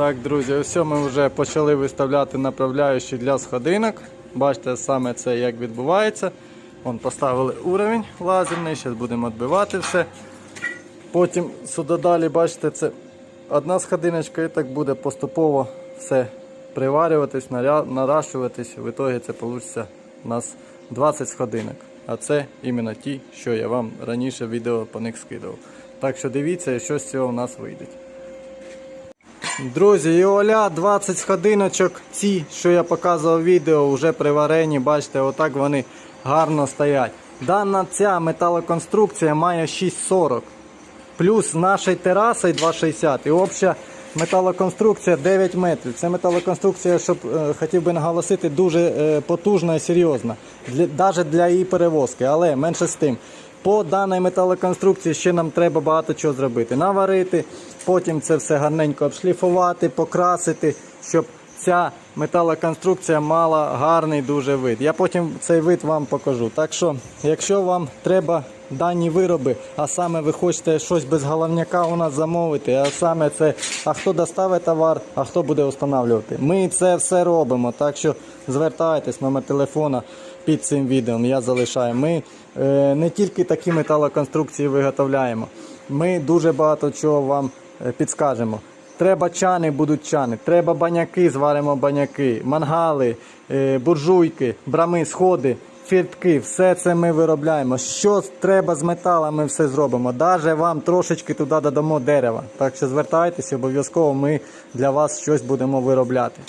Так, друзі, ось ми вже почали виставляти направляючі для сходинок. Бачите, саме це як відбувається. Вон поставили уровень лазерний, зараз будемо відбивати все. Потім сюди далі, бачите, це одна сходиночка і так буде поступово все приварюватись, наращуватись. В ітогі це вийде у нас 20 сходинок. А це іменно ті, що я вам раніше відео по них скидав. Так що дивіться, що з цього у нас вийде. Друзі, і оля 20 сходиночок, ці, що я показував відео, вже приварені, бачите, отак вони гарно стоять. Дана ця металоконструкція має 6,40. Плюс з нашою терасою 2,60 і обща металоконструкція 9 метрів. Це металоконструкція, щоб е, хотів би наголосити, дуже е, потужна і серйозна. Навіть для її перевозки, але менше з тим. По даній металоконструкції ще нам треба багато чого зробити. Наварити, потім це все гарненько обшліфувати, покрасити, щоб ця металоконструкція мала гарний дуже вид. Я потім цей вид вам покажу. Так що, якщо вам треба дані вироби, а саме ви хочете щось без головняка у нас замовити, а саме це, а хто доставить товар, а хто буде встановлювати. Ми це все робимо. Так що звертайтесь, номер телефона під цим відео. Я залишаю. Ми е, не тільки такі металоконструкції виготовляємо. Ми дуже багато чого вам е, підскажемо. Треба чани, будуть чани. Треба баняки, зваримо баняки, мангали, е, буржуйки, брами, сходи, фіртки. Все це ми виробляємо. Що треба з метала, ми все зробимо. Даже вам трошечки туди додамо дерева. Так що звертайтеся, обов'язково ми для вас щось будемо виробляти.